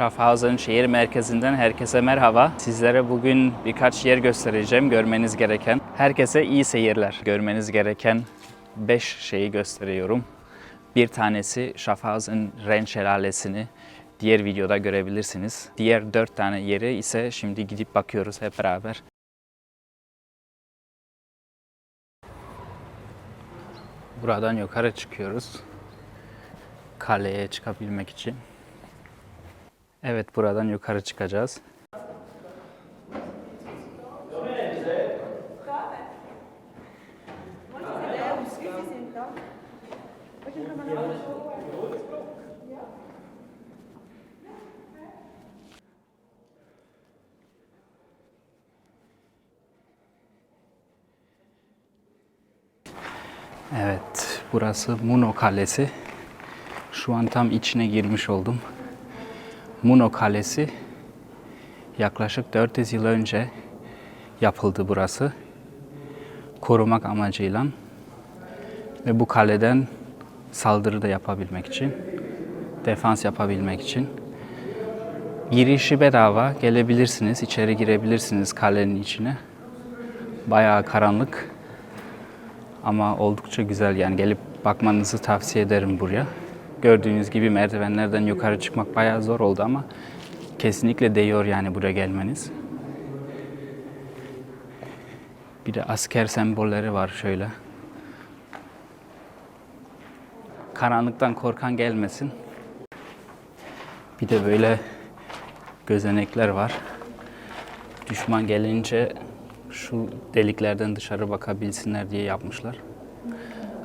Schaffhausen şehir merkezinden herkese merhaba. Sizlere bugün birkaç yer göstereceğim görmeniz gereken. Herkese iyi seyirler. Görmeniz gereken 5 şeyi gösteriyorum. Bir tanesi Schaffhausen Ren Şelalesi'ni diğer videoda görebilirsiniz. Diğer 4 tane yeri ise şimdi gidip bakıyoruz hep beraber. Buradan yukarı çıkıyoruz. Kaleye çıkabilmek için. Evet buradan yukarı çıkacağız. Evet, burası Muno Kalesi. Şu an tam içine girmiş oldum. Muno Kalesi yaklaşık 400 yıl önce yapıldı burası. Korumak amacıyla ve bu kaleden saldırı da yapabilmek için, defans yapabilmek için. Girişi bedava, gelebilirsiniz, içeri girebilirsiniz kalenin içine. Bayağı karanlık ama oldukça güzel yani gelip bakmanızı tavsiye ederim buraya. Gördüğünüz gibi merdivenlerden yukarı çıkmak bayağı zor oldu ama kesinlikle değiyor yani buraya gelmeniz. Bir de asker sembolleri var şöyle. Karanlıktan korkan gelmesin. Bir de böyle gözenekler var. Düşman gelince şu deliklerden dışarı bakabilsinler diye yapmışlar.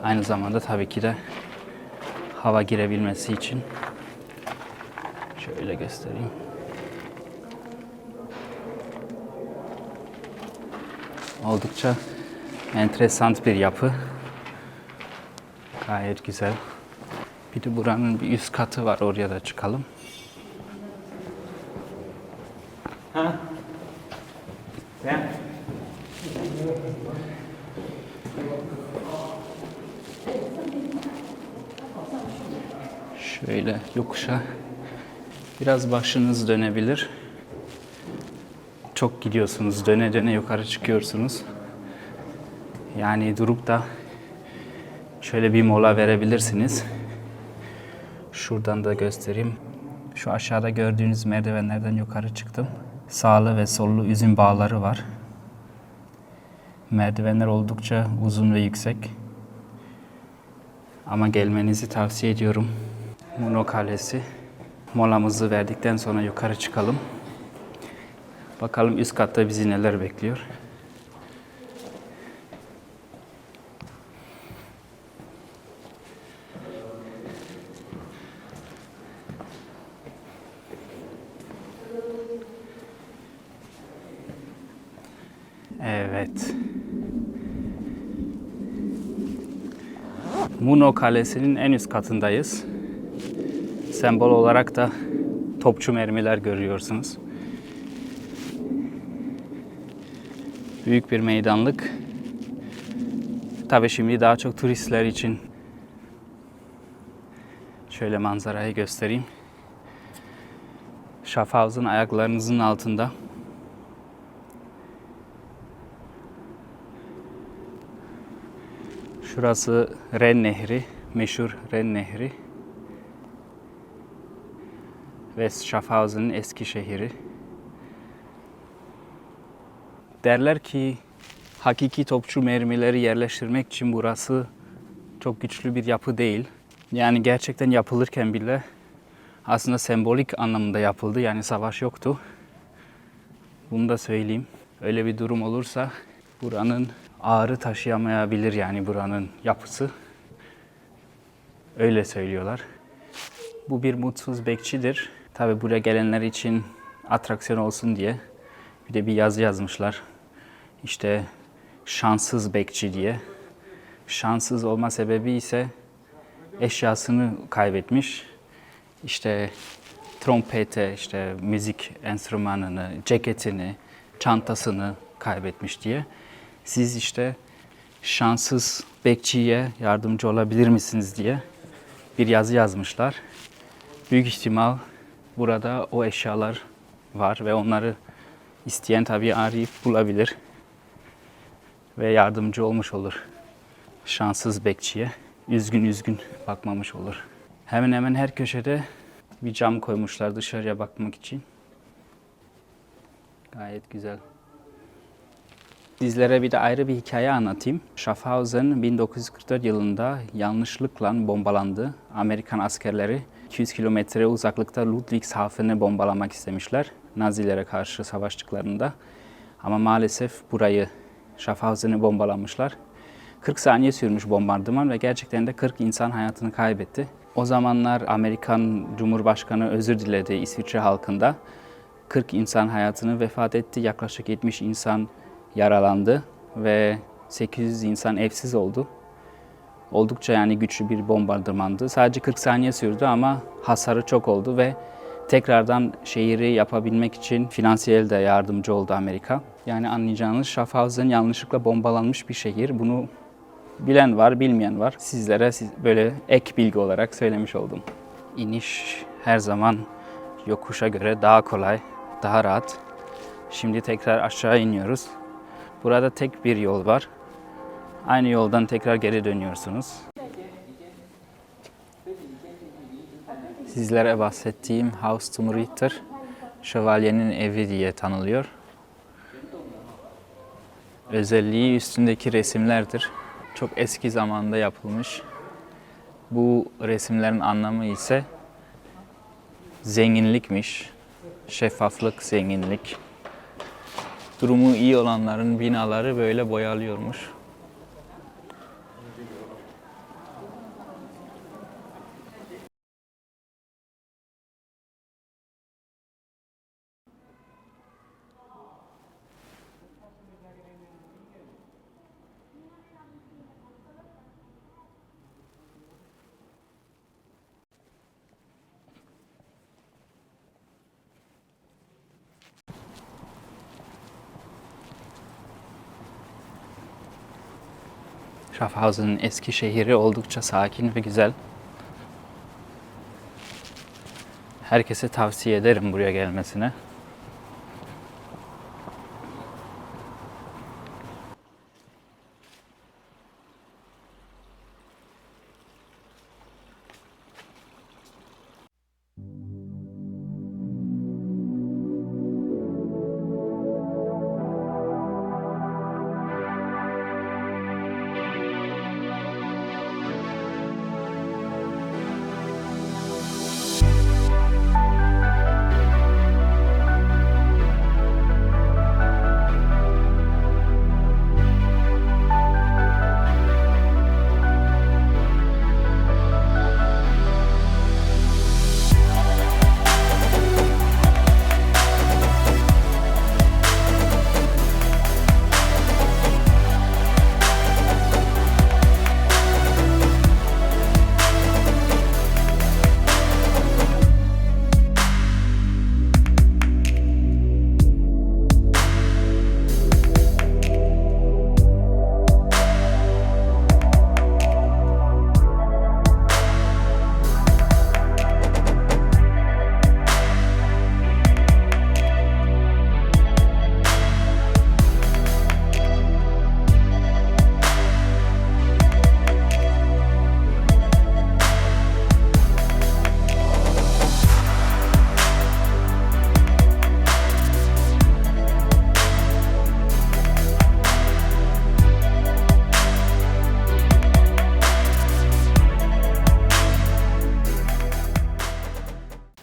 Aynı zamanda tabii ki de hava girebilmesi için şöyle göstereyim. Oldukça enteresan bir yapı. Gayet güzel. Bir de buranın bir üst katı var. Oraya da çıkalım. Şöyle yokuşa biraz başınız dönebilir. Çok gidiyorsunuz, döne döne yukarı çıkıyorsunuz. Yani durup da şöyle bir mola verebilirsiniz. Şuradan da göstereyim. Şu aşağıda gördüğünüz merdivenlerden yukarı çıktım. Sağlı ve sollu üzüm bağları var. Merdivenler oldukça uzun ve yüksek. Ama gelmenizi tavsiye ediyorum. Muno Kalesi. Molamızı verdikten sonra yukarı çıkalım. Bakalım üst katta bizi neler bekliyor. Evet. Muno Kalesi'nin en üst katındayız. Sembol olarak da topçu mermiler görüyorsunuz. Büyük bir meydanlık. Tabii şimdi daha çok turistler için şöyle manzarayı göstereyim. Schaffhausen ayaklarınızın altında. Şurası Ren Nehri, meşhur Ren Nehri. Ve Schaffhausen'ın eski şehri. Derler ki hakiki topçu mermileri yerleştirmek için burası çok güçlü bir yapı değil. Yani gerçekten yapılırken bile aslında sembolik anlamında yapıldı. Yani savaş yoktu. Bunu da söyleyeyim. Öyle bir durum olursa buranın ağrı taşıyamayabilir yani buranın yapısı. Öyle söylüyorlar. Bu bir mutsuz bekçidir. Tabi buraya gelenler için atraksiyon olsun diye bir de bir yazı yazmışlar. İşte şanssız bekçi diye. Şanssız olma sebebi ise eşyasını kaybetmiş. İşte trompete, işte müzik enstrümanını, ceketini, çantasını kaybetmiş diye. Siz işte şanssız bekçiye yardımcı olabilir misiniz diye bir yazı yazmışlar. Büyük ihtimal Burada o eşyalar var ve onları isteyen tabii arayıp bulabilir ve yardımcı olmuş olur. Şanssız bekçiye üzgün üzgün bakmamış olur. Hemen hemen her köşede bir cam koymuşlar dışarıya bakmak için. Gayet güzel. Sizlere bir de ayrı bir hikaye anlatayım. Schaffhausen 1944 yılında yanlışlıkla bombalandı. Amerikan askerleri 200 kilometre uzaklıkta Ludwigshafen'i bombalamak istemişler. Nazilere karşı savaştıklarında. Ama maalesef burayı, Schaffhausen'i bombalamışlar. 40 saniye sürmüş bombardıman ve gerçekten de 40 insan hayatını kaybetti. O zamanlar Amerikan Cumhurbaşkanı özür diledi İsviçre halkında. 40 insan hayatını vefat etti. Yaklaşık 70 insan yaralandı ve 800 insan evsiz oldu. Oldukça yani güçlü bir bombardımandı. Sadece 40 saniye sürdü ama hasarı çok oldu ve tekrardan şehri yapabilmek için finansiyel de yardımcı oldu Amerika. Yani anlayacağınız Schaffhausen yanlışlıkla bombalanmış bir şehir. Bunu bilen var, bilmeyen var. Sizlere siz- böyle ek bilgi olarak söylemiş oldum. İniş her zaman yokuşa göre daha kolay, daha rahat. Şimdi tekrar aşağı iniyoruz. Burada tek bir yol var. Aynı yoldan tekrar geri dönüyorsunuz. Sizlere bahsettiğim Haus zum Ritter, şövalyenin evi diye tanılıyor. Özelliği üstündeki resimlerdir. Çok eski zamanda yapılmış. Bu resimlerin anlamı ise zenginlikmiş. Şeffaflık, zenginlik. Durumu iyi olanların binaları böyle boyalıyormuş. Schaffhausen'ın eski şehri oldukça sakin ve güzel. Herkese tavsiye ederim buraya gelmesine.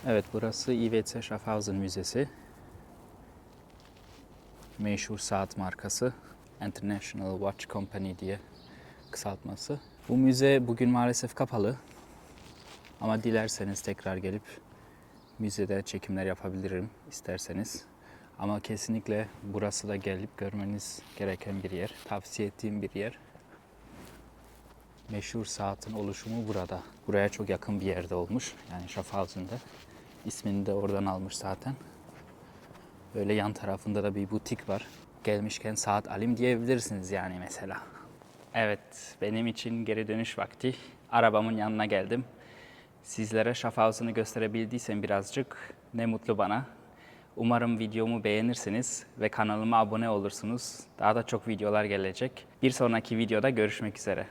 Evet burası IWC Schaffhausen Müzesi. Meşhur saat markası International Watch Company diye kısaltması. Bu müze bugün maalesef kapalı. Ama dilerseniz tekrar gelip müzede çekimler yapabilirim isterseniz. Ama kesinlikle burası da gelip görmeniz gereken bir yer. Tavsiye ettiğim bir yer. Meşhur saatin oluşumu burada. Buraya çok yakın bir yerde olmuş. Yani Schaffhausen'da. İsmini de oradan almış zaten. Böyle yan tarafında da bir butik var. Gelmişken saat alayım diyebilirsiniz yani mesela. Evet, benim için geri dönüş vakti. Arabamın yanına geldim. Sizlere Schaffhausen'ı gösterebildiysem birazcık Ne mutlu bana. Umarım videomu beğenirsiniz ve kanalıma abone olursunuz. Daha da çok videolar gelecek. Bir sonraki videoda görüşmek üzere.